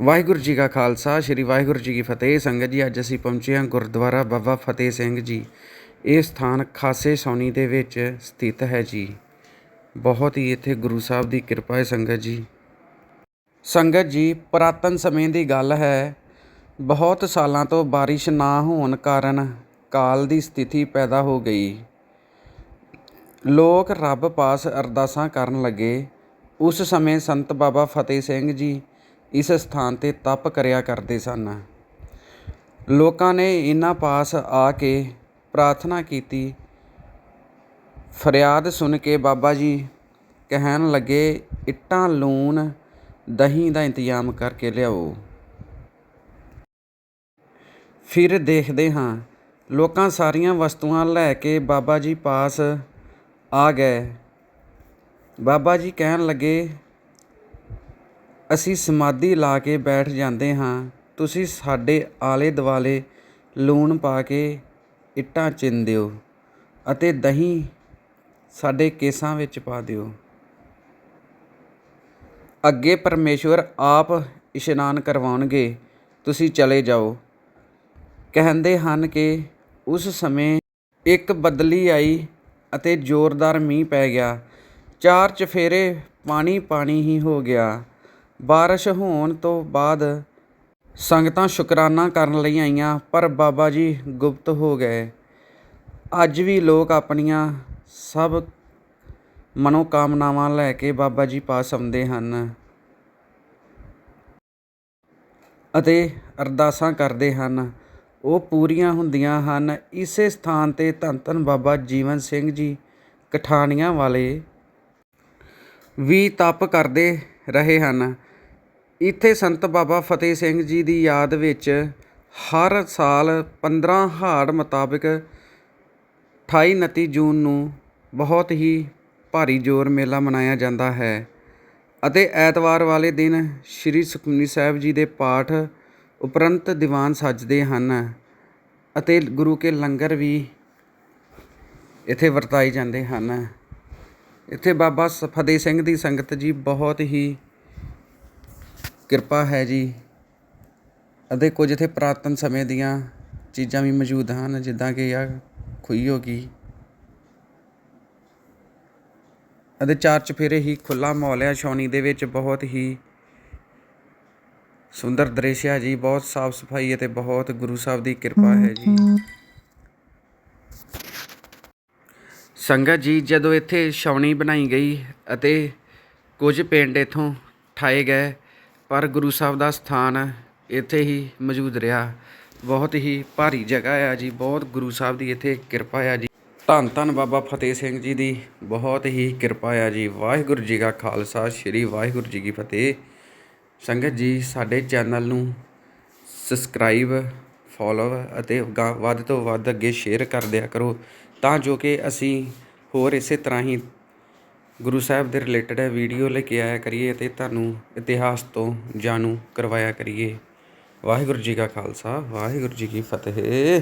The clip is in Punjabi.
ਵਾਹਿਗੁਰੂ ਜੀ ਕਾ ਖਾਲਸਾ, ਸ੍ਰੀ ਵਾਹਿਗੁਰੂ ਜੀ ਕੀ ਫਤਿਹ। ਸੰਗਤ ਜੀ, ਅੱਜ ਅਸੀਂ ਪਹੁੰਚੇ ਹਾਂ ਗੁਰਦੁਆਰਾ ਬਾਬਾ ਫਤਿਹ ਸਿੰਘ ਜੀ। ਇਹ ਸਥਾਨ ਖਾਸੇ ਸੌਣੀ ਦੇ ਵਿੱਚ ਸਥਿਤ ਹੈ ਜੀ। ਬਹੁਤ ਹੀ ਇੱਥੇ ਗੁਰੂ ਸਾਹਿਬ ਦੀ ਕਿਰਪਾ ਹੈ ਸੰਗਤ ਜੀ। ਸੰਗਤ ਜੀ, ਪੁਰਾਤਨ ਸਮੇਂ ਦੀ ਗੱਲ ਹੈ। ਬਹੁਤ ਸਾਲਾਂ ਤੋਂ ਬਾਰਿਸ਼ ਨਾ ਹੋਣ ਕਾਰਨ ਕਾਲ ਦੀ ਸਥਿਤੀ ਪੈਦਾ ਹੋ ਗਈ। ਲੋਕ ਰੱਬ ਪਾਸ ਅਰਦਾਸਾਂ ਕਰਨ ਲੱਗੇ। ਉਸ ਸਮੇਂ ਸੰਤ ਬਾਬਾ ਫਤਿਹ ਸਿੰਘ ਜੀ ਇਸ ਸਥਾਨ ਤੇ ਤਪ ਕਰਿਆ ਕਰਦੇ ਸਨ। ਲੋਕਾਂ ਨੇ ਇਹਨਾਂ ਪਾਸ ਆ ਕੇ ਪ੍ਰਾਰਥਨਾ ਕੀਤੀ। ਫਰਿਆਦ ਸੁਣ ਕੇ ਬਾਬਾ ਜੀ ਕਹਿਣ ਲੱਗੇ, ਇੱਟਾਂ, ਲੂਣ, ਦਹੀਂ ਦਾ ਇੰਤਜ਼ਾਮ ਕਰਕੇ ਲਿਆਓ। ਫਿਰ ਦੇਖਦੇ ਹਾਂ, ਲੋਕਾਂ ਸਾਰੀਆਂ ਵਸਤੂਆਂ ਲੈ ਕੇ ਬਾਬਾ ਜੀ ਪਾਸ ਆ ਗਏ। ਬਾਬਾ ਜੀ ਕਹਿਣ ਲੱਗੇ ਅਸੀਂ ਸਮਾਧੀ ਲਾ ਕੇ ਬੈਠ ਜਾਂਦੇ ਹਾਂ। ਤੁਸੀਂ ਸਾਡੇ ਆਲੇ ਦੁਆਲੇ ਲੂਣ ਪਾ ਕੇ ਇੱਟਾਂ ਚਿੰਨ ਦਿਓ ਅਤੇ ਦਹੀਂ ਸਾਡੇ ਕੇਸਾਂ ਵਿੱਚ ਪਾ ਦਿਓ। ਅੱਗੇ ਪਰਮੇਸ਼ਵਰ ਆਪ ਇਸ਼ਨਾਨ ਕਰਵਾਉਣਗੇ। ਤੁਸੀਂ ਚਲੇ ਜਾਓ। ਕਹਿੰਦੇ ਹਨ ਕਿ ਉਸ ਸਮੇਂ ਇੱਕ ਬਦਲੀ ਆਈ ਅਤੇ ਜ਼ੋਰਦਾਰ ਮੀਂਹ ਪੈ ਗਿਆ। ਚਾਰ ਚਫੇਰੇ ਪਾਣੀ ਪਾਣੀ ਹੀ ਹੋ ਗਿਆ। ਬਾਰਿਸ਼ ਹੋਣ ਤੋਂ ਬਾਅਦ ਸੰਗਤਾਂ ਸ਼ੁਕਰਾਨਾ ਕਰਨ ਲਈ ਆਈਆਂ, ਪਰ ਬਾਬਾ ਜੀ ਗੁਪਤ ਹੋ ਗਏ। ਅੱਜ ਵੀ ਲੋਕ ਆਪਣੀਆਂ ਸਭ ਮਨੋ ਕਾਮਨਾਵਾਂ ਲੈ ਕੇ ਬਾਬਾ ਜੀ ਪਾਸ ਆਉਂਦੇ ਹਨ ਅਤੇ ਅਰਦਾਸਾਂ ਕਰਦੇ ਹਨ। ਉਹ ਪੂਰੀਆਂ ਹੁੰਦੀਆਂ ਹਨ। ਇਸੇ ਸਥਾਨ ਤੇ ਧੰਨ ਧੰਨ ਬਾਬਾ ਜੀਵਨ ਸਿੰਘ ਜੀ ਕਠਾਣੀਆਂ ਵਾਲੇ ਵੀ ਤਪ ਕਰਦੇ ਰਹੇ ਹਨ। ਇੱਥੇ ਸੰਤ ਬਾਬਾ ਫਤਿਹ ਸਿੰਘ ਜੀ ਦੀ ਯਾਦ ਵਿੱਚ ਹਰ ਸਾਲ 15 ਹਾੜ ਮੁਤਾਬਕ 28 29 ਜੂਨ ਨੂੰ ਬਹੁਤ ਹੀ ਭਾਰੀ ਜੋਰ ਮੇਲਾ ਮਨਾਇਆ ਜਾਂਦਾ ਹੈ ਅਤੇ ਐਤਵਾਰ ਵਾਲੇ ਦਿਨ ਸ੍ਰੀ ਸੁਖਮਨੀ ਸਾਹਿਬ ਜੀ ਦੇ ਪਾਠ ਉਪਰੰਤ ਦੀਵਾਨ ਸੱਜਦੇ ਹਨ ਅਤੇ ਗੁਰੂ ਕੇ ਲੰਗਰ ਵੀ ਇੱਥੇ ਵਰਤਾਏ ਜਾਂਦੇ ਹਨ। ਇੱਥੇ ਬਾਬਾ ਸ- ਫਤਿਹ ਸਿੰਘ ਦੀ ਸੰਗਤ ਜੀ ਬਹੁਤ ਹੀ ਕਿਰਪਾ ਹੈ ਜੀ। ਅਤੇ ਕੁਝ ਇੱਥੇ ਪੁਰਾਤਨ ਸਮੇਂ ਦੀਆਂ ਚੀਜ਼ਾਂ ਵੀ ਮੌਜੂਦ ਹਨ, ਜਿੱਦਾਂ ਕਿ ਆ ਖੂਹੀ ਹੋ ਗਈ। ਅਤੇ ਚਾਰ ਚਫੇਰੇ ਹੀ ਖੁੱਲਾ ਮਾਹੌਲ ਹੈ ਛਾਉਣੀ ਦੇ ਵਿੱਚ ਬਹੁਤ ਹੀ ਸੁੰਦਰ ਦ੍ਰਿਸ਼ ਹੈ ਜੀ। ਬਹੁਤ ਸਾਫ਼ ਸਫ਼ਾਈ ਅਤੇ ਬਹੁਤ ਗੁਰੂ ਸਾਹਿਬ ਦੀ ਕਿਰਪਾ ਹੈ ਜੀ। ਸੰਗਤ ਜੀ, ਜਦੋਂ ਇੱਥੇ ਛਾਉਣੀ ਬਣਾਈ ਗਈ ਅਤੇ ਕੁਝ ਪਿੰਡ ਇਥੋਂ ਠਾਏ ਗਏ ਪਰ ਗੁਰੂ ਸਾਹਿਬ ਦਾ ਸਥਾਨ ਇੱਥੇ ਹੀ ਮੌਜੂਦ ਰਿਹਾ। ਬਹੁਤ ਹੀ ਭਾਰੀ ਜਗ੍ਹਾ ਆ ਜੀ। ਬਹੁਤ ਗੁਰੂ ਸਾਹਿਬ ਦੀ ਇੱਥੇ ਕਿਰਪਾ ਆ ਜੀ। ਧੰਨ ਧੰਨ ਬਾਬਾ ਫਤਿਹ ਸਿੰਘ ਜੀ ਦੀ ਬਹੁਤ ਹੀ ਕਿਰਪਾ ਆ ਜੀ। ਵਾਹਿਗੁਰੂ ਜੀ ਕਾ ਖਾਲਸਾ, ਸ੍ਰੀ ਵਾਹਿਗੁਰੂ ਜੀ ਕੀ ਫਤਿਹ। ਸੰਗਤ ਜੀ, ਸਾਡੇ ਚੈਨਲ ਨੂੰ ਸਬਸਕ੍ਰਾਈਬ ਫੋਲੋ ਅਤੇ ਗਾ- ਵੱਧ ਤੋਂ ਵੱਧ ਅੱਗੇ ਸ਼ੇਅਰ ਕਰ ਦਿਆ ਕਰੋ ਤਾਂ ਜੋ ਕਿ ਅਸੀਂ ਹੋਰ ਇਸੇ ਤਰ੍ਹਾਂ ਹੀ ਗੁਰੂ ਸਾਹਿਬ ਦੇ ਰਿਲੇਟਡ ਵੀਡੀਓ ਲੈ ਕੇ ਆਇਆ ਕਰੀਏ ਅਤੇ ਤੁਹਾਨੂੰ ਇਤਿਹਾਸ ਤੋਂ ਜਾਣੂ ਕਰਵਾਇਆ ਕਰੀਏ। ਵਾਹਿਗੁਰੂ ਜੀ ਕਾ ਖਾਲਸਾ, ਵਾਹਿਗੁਰੂ ਜੀ ਕੀ ਫਤਿਹ।